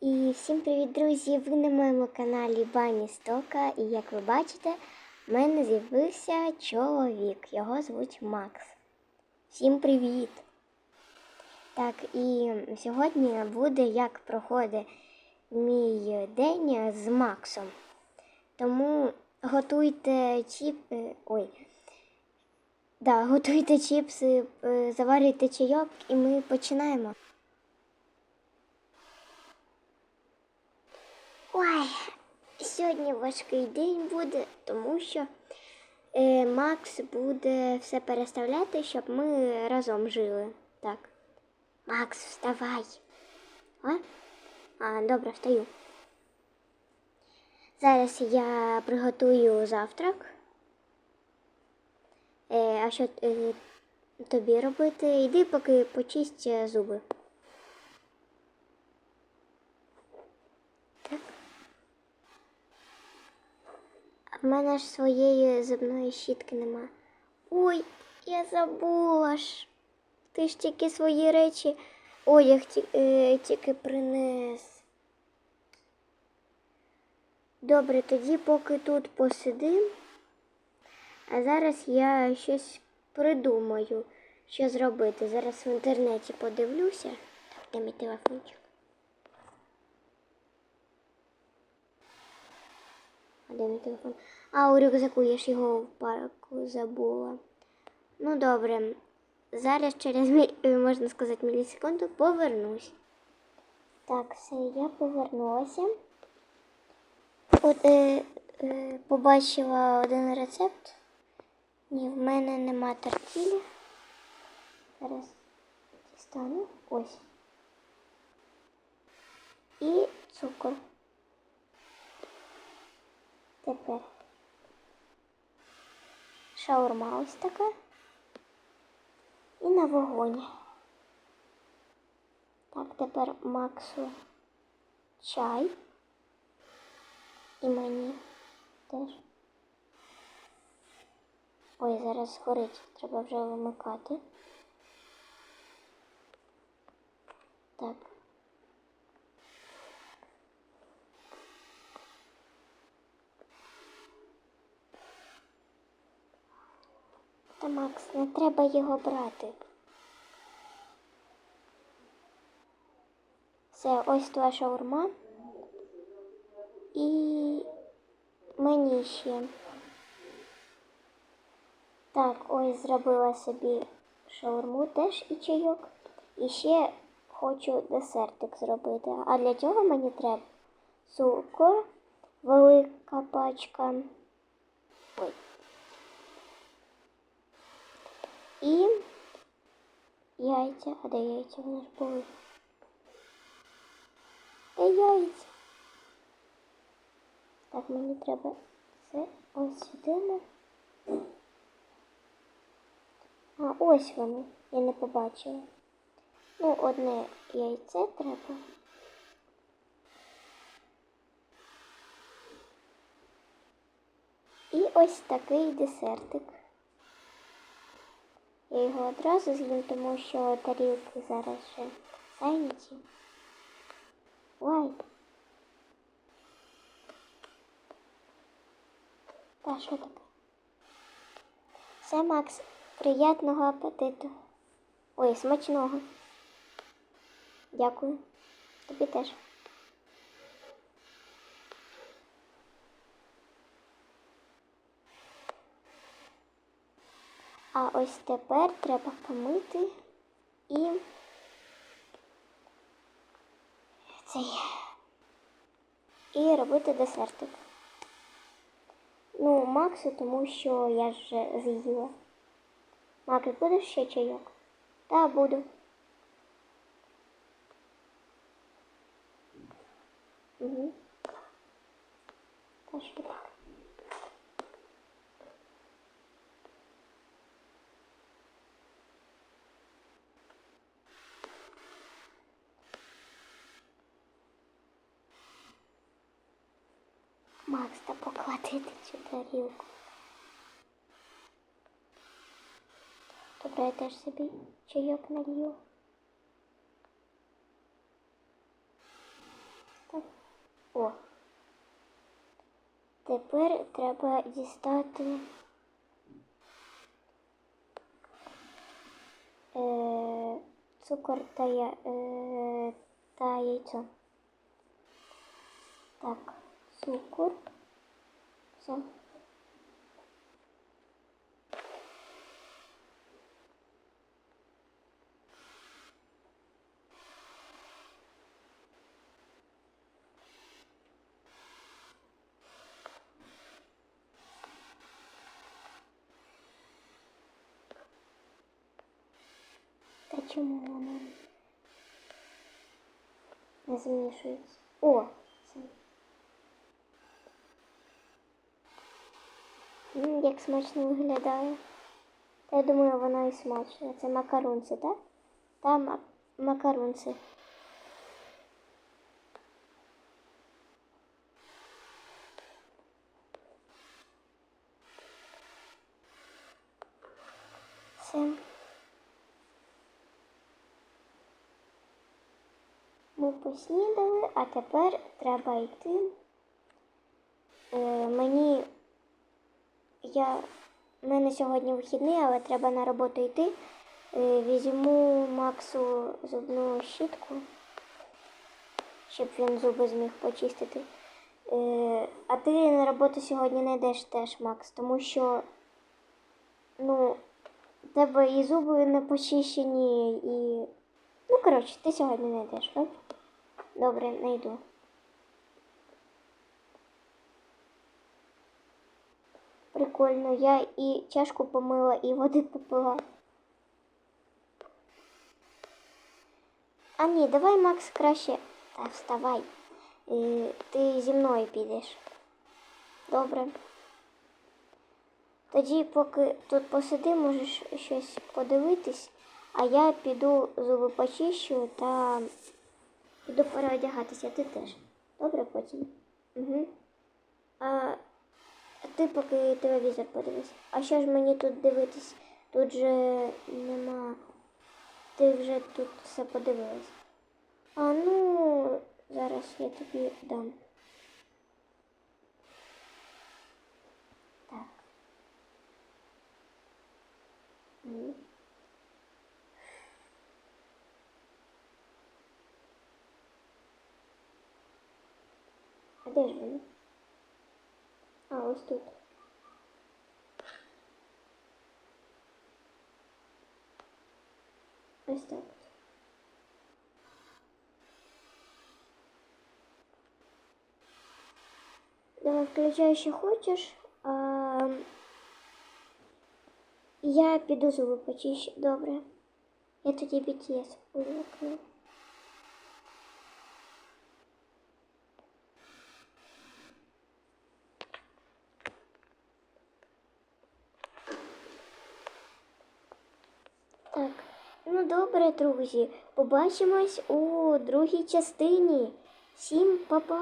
І всім привіт, друзі! Ви на моєму каналі Бані Стока. І як ви бачите, в мене з'явився чоловік. Його звуть Макс. Всім привіт! Так, і сьогодні буде як проходить мій день з Максом. Тому готуйте чіп. е, Ой. Да, готуйте чіпси, е, заварюйте чайок і ми починаємо. Ой, сьогодні важкий день буде, тому що е, Макс буде все переставляти, щоб ми разом жили. Так. Макс, вставай. А? А, добре, встаю. Зараз я приготую завтрак. Е, а що е, тобі робити? Йди, поки почисть е, зуби. А в мене ж своєї зубної щітки нема. Ой, я забула ж. Ти ж тільки свої речі одяг ті, е, тільки принес. Добре, тоді поки тут посидим. А зараз я щось придумаю, що зробити. Зараз в інтернеті подивлюся. Так, де мій телефончик? А телефон? А, у рюкзаку я ж його в парку забула. Ну, добре. Зараз через е, можна сказати мілісекунду повернусь. Так, все, я повернулася. От е, е, побачила один рецепт. Ні, в мене нема тортілі. Зараз дістану. Ось. І цукор. Тепер шаурма ось така. І на вогонь. Так, тепер Максу чай. І мені теж. Ой, зараз горить, треба вже вимикати. Так. Та Макс, не треба його брати. Все, ось твоя шаурма. І мені ще. Так, ось зробила собі шаурму теж і чайок. І ще хочу десертик зробити. А для цього мені треба цукор, велика пачка. Ой. І яйця. А де яйця? Вони ж були. Де яйця? Так, мені треба це ось сюди. А, ось вони. Я не побачила. Ну, одне яйце треба. І ось такий десертик. Я його одразу з'їм, тому що тарілки зараз ще зайняті. Ой. Та що таке? Все, Макс, приятного апетиту. Ой, смачного. Дякую. Тобі теж. А ось тепер треба помити і цей і робити десертик. Ну, Максу, тому що я вже з'їла. Макс, будеш ще чайок? Та буду. Угу. Та що так? Макс, та покладити цю тарілку. Добре, я теж собі чайок налью. Так. О. Тепер треба дістати е, цукор та, я, е, та яйцо. Так цукор. Все. Та чому не змішується? О! Це. М, Як смачно виглядає. Та я думаю, воно і смачне. Це макарунці, так? Та ма- макарунці. Все. Ми поснідали, а тепер треба йти. Е, мені я мене сьогодні вихідний, але треба на роботу йти. Е, візьму Максу зубну щітку, щоб він зуби зміг почистити. Е, а ти на роботу сьогодні не йдеш теж, Макс, тому що ну, тебе і зуби не почищені, і. Ну, коротше, ти сьогодні не йдеш, добре? Добре, не йду. Прикольно, я і чашку помила, і води попила. А ні, давай, Макс, краще. Та вставай. Е, Ти зі мною підеш. Добре. Тоді, поки тут посиди, можеш щось подивитись, а я піду зуби почищу та піду переодягатися, ти теж. Добре потім? Угу. А ти поки телевізор подивись. А що ж мені тут дивитись? Тут же нема. Ти вже тут все подивилась. А ну, зараз я тобі дам. Так. А де ж вони? А, ось тут. Ось так. Давай включай, що хочеш. А, я піду зуби почищу. Добре. Я тоді BTS увімкну. Ну добре, друзі. Побачимось у другій частині. Всім па-па!